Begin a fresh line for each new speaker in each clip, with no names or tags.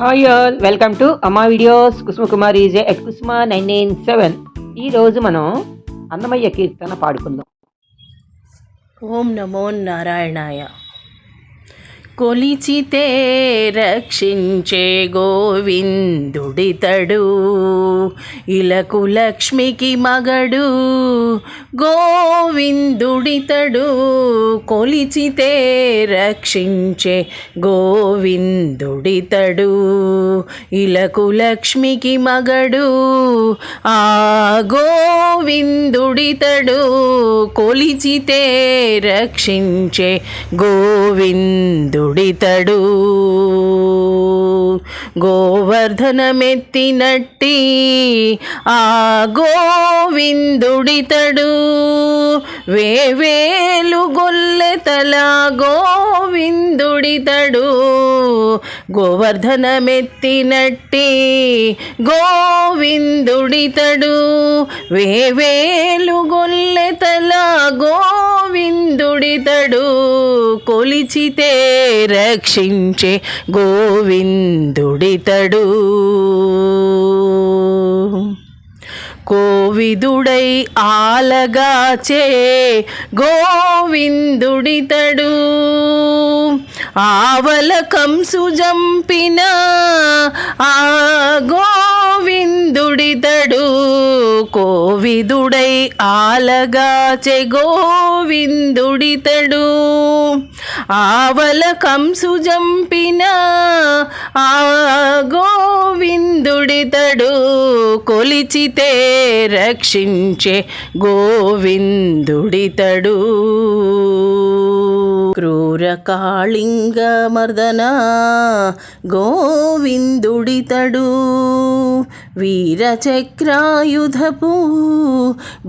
Hi all welcome to Amma videos Kusuma Kumar is at Kusuma nine nine seven ఈరోజు మనం అన్నమయ్య కీర్తన పాడుకుందాం.
ఓం నమో నారాయణాయ. కొలిచితే రక్షించే గోవిందుడితడు ఇలకు లక్ష్మికి మగడు గోవిందుడితడు కొలిచితే రక్షించే గోవిందుడితడు ఇలకు లక్ష్మికి మగడు ఆ గోవిందుడితడు కొలిచితే రక్షించే తుడితడు గోవర్ధనమెత్తినట్టి ఆ గోవిందుడితడు. వేవేలు గొల్లెతల గోవిందుడితడు. గోవర్ధనమెత్తినట్టి గోవిందుడితడు. వేవేలు గొల్లెతల గోవిందుడితడు కొలిచితే రక్షించే గోవిందుడితడు. కోవిదుడై ఆలగాచే గోవిందుడితడు. ఆవల కంసు జంపిన ఆ గోవిందుడితడు. విదుడై ఆలగా చెగోవిందుడితడు. ఆవల కంసు జంపిన ఆ గోవిందుడితడు కొలిచితే రక్షించే గోవిందుడితడు. కాళింగ మర్దన గోవిందుడితడు వీరచక్రాయుధపు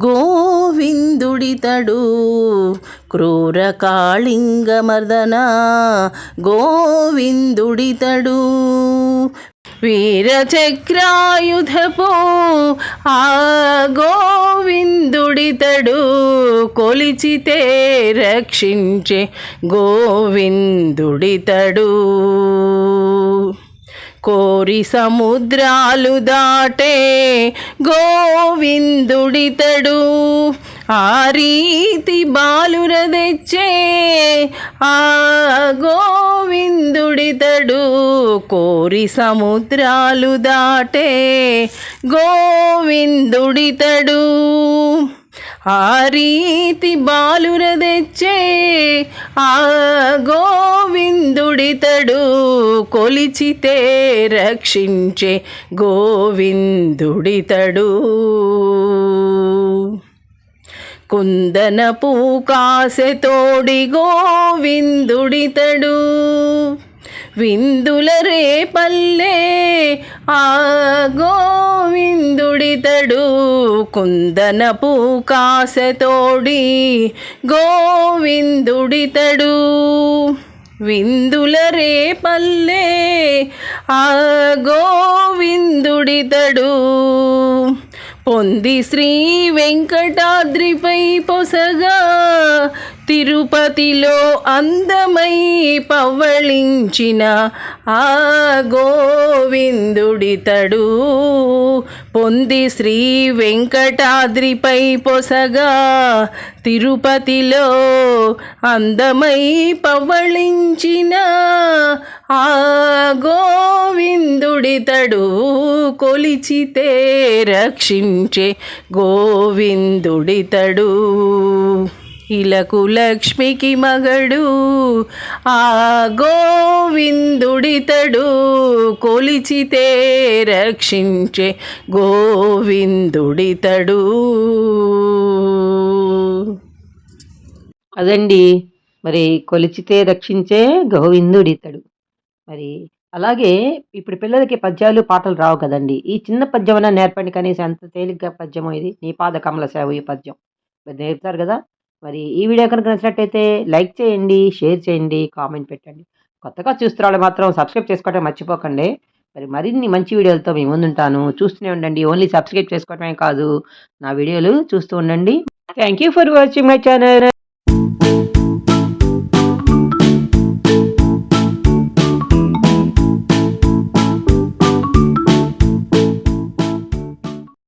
గోవిందుడితడు క్రూర కాళింగ మర్దన గోవిందుడితడు వీరచక్రాయుధపో ఆ గోవిందుడితడు కొలిచితే రక్షించే గోవిందుడితడు. కోరి సముద్రాలు దాటే గోవిందుడితడు ఆ రీతి బాలుర తెచ్చే ఆ గో తుడితడు కోరి సముద్రాలు దాటే గోవిందుడితడు. ఆ రీతి బాలుర తెచ్చే ఆ గోవిందుడితడు కొలిచితే రక్షించే గోవిందుడితడు. కుందనపు కాసెతోడి గోవిందుడితడు. విందుల రే రేపల్లే ఆ గోవిందుడితడు కుందనపు కాసతోడి గోవిందుడితడు విందుల రే రేపల్లే ఆ గోవిందుడితడు పొంది శ్రీ వెంకటాద్రిపై పొసగా తిరుపతిలో అందమై పవ్వళించిన ఆ గోవిందుడితడు. పొంది శ్రీ వెంకటాద్రిపై పొసగా తిరుపతిలో అందమై పవ్వళించిన ఆ గోవిందుడితడు. కొలిచితే రక్షించే గోవిందుడితడు. ఇలకు లక్ష్మికి మగడు ఆ గోవిందుడితడు కొలిచితే రక్షించే గోవిందుడితడు.
అదండి. మరి కొలిచితే రక్షించే గోవిందుడితడు. మరి అలాగే ఇప్పుడు పిల్లలకి పద్యాలు పాటలు రావు కదండి. ఈ చిన్న పద్యమైనా నేర్పండి కనీసం. ఎంత తేలిగ్గా పద్యమో ఇది. నీ పాద కమల సేవ ఈ పద్యం. నేర్పుతారు కదా. మరి ఈ వీడియో కనుక నచ్చినట్టయితే లైక్ చేయండి షేర్ చేయండి కామెంట్ పెట్టండి. కొత్తగా చూస్తున్న మాత్రం సబ్స్క్రైబ్ చేసుకోవటం మర్చిపోకండి. మరి మరిన్ని మంచి వీడియోలతో మీ ముందుంటాను. చూస్తూనే ఉండండి. ఓన్లీ సబ్స్క్రైబ్ చేసుకోవటమే కాదు. నా వీడియోలు చూస్తూ ఉండండి. Thank you for watching my channel